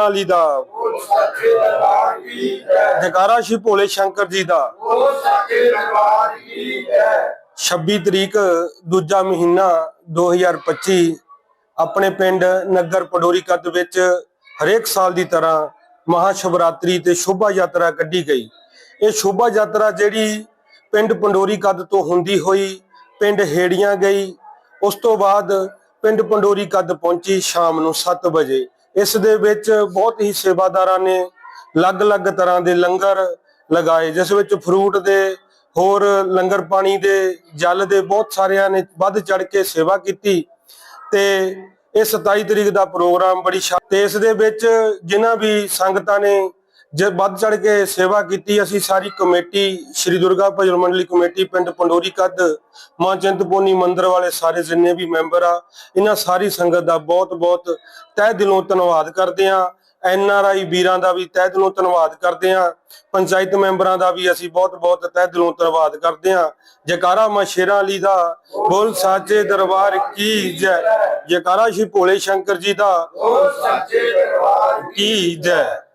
ਵਾਲੀ ਦਾ। ਬੋਲ ਸ਼੍ਰੀ ਭੋਲੇ ਸ਼ੰਕਰ ਜੀ ਦਾ। 26 ਤਰੀਕ, ਦੂਜਾ ਮਹੀਨਾ 2025 ਆਪਣੇ ਪਿੰਡ ਨਗਰ ਪਡੋਰੀ ਕੱਦ ਵਿੱਚ ਹਰੇਕ ਸਾਲ ਦੀ ਤਰ੍ਹਾਂ ਮਹਾ ਸ਼ਿਵਰਾਤਰੀ ਤੇ ਸ਼ੋਭਾ ਯਾਤਰਾ ਕੱਢੀ ਗਈ। ਇਹ ਸ਼ੋਭਾ ਯਾਤਰਾ ਜਿਹੜੀ ਪਿੰਡ ਪੰਡੋਰੀ ਕੱਦ ਤੋਂ ਹੁੰਦੀ ਹੋਈ ਪਿੰਡ ਹੇੜੀਆਂ ਗਈ, ਉਸ ਤੋਂ ਬਾਅਦ ਪਿੰਡ ਪੰਡੋਰੀ ਕੱਦ ਪਹੁੰਚੀ ਸ਼ਾਮ ਨੂੰ 7 ਵਜੇ। ਇਸ ਦੇ ਵਿੱਚ ਬਹੁਤ ਹੀ ਸੇਵਾਦਾਰਾਂ ਨੇ ਅਲੱਗ-ਅਲੱਗ ਤਰ੍ਹਾਂ ਦੇ ਲੰਗਰ ਲਗਾਏ, ਜਿਸ ਵਿੱਚ ਫਰੂਟ ਦੇ, ਹੋਰ ਲੰਗਰ ਪਾਣੀ ਦੇ, ਜਲ ਦੇ ਬਹੁਤ ਸਾਰਿਆਂ ਨੇ ਵੱਧ ਚੜ ਕੇ ਸੇਵਾ ਕੀਤੀ ਤੇ ਇਹ 27 ਤਰੀਕ ਦਾ ਪ੍ਰੋਗਰਾਮ ਬੜੀ ਸ਼ਾ- ਤੇ ਇਸ ਦੇ ਵਿੱਚ ਜਿਨ੍ਹਾਂ ਵੀ ਸੰਗਤਾਂ ਨੇ ਜੇ ਵੱਧ ਚੜ ਕੇ ਸੇਵਾ ਕੀਤੀ, ਅਸੀਂ ਸਾਰੀ ਕਮੇਟੀ, ਸ਼੍ਰੀ ਦੁਰਗਾ ਭਜਨ ਮੰਡਲੀ ਕਮੇਟੀ, ਪਿੰਡ ਪੰਡੋਰੀ ਕੱਦ, ਮਾਂ ਚਿੰਤਪੁਰਨੀ ਮੰਦਿਰ ਵਾਲੇ ਸਾਰੇ ਜਿੰਨੇ ਵੀ ਮੈਂਬਰ ਆ, ਇਹਨਾਂ ਸਾਰੀ ਸੰਗਤ ਦਾ ਬਹੁਤ ਬਹੁਤ ਤਹਿ ਦਿਲੋਂ ਧੰਨਵਾਦ ਕਰਦੇ ਆ ਐਨ ਆਰ ਆਈ ਵੀਰਾਂ ਦਾ ਵੀ ਤਹਿ ਦਿਲੋਂ ਧੰਨਵਾਦ ਕਰਦੇ ਆ ਪੰਚਾਇਤ ਮੈਂਬਰਾਂ ਦਾ ਵੀ ਅਸੀਂ ਬਹੁਤ ਬਹੁਤ ਤਹਿ ਦਿਲੋਂ ਧੰਨਵਾਦ ਕਰਦੇ ਆ ਜਕਾਰਾ ਮਾਂ ਸ਼ੇਰਾਂ ਅਲੀ ਦਾ, ਬੋਲ ਸਾਚੇ ਦਰਬਾਰ ਕੀ ਜੈ? ਜਕਾਰਾ ਸ਼੍ਰੀ ਭੋਲੇ ਸ਼ੰਕਰ ਜੀ ਦਾ, ਬੋਲ ਸੱਚੇ ਦਰਬਾਰ ਕੀ ਜੈ?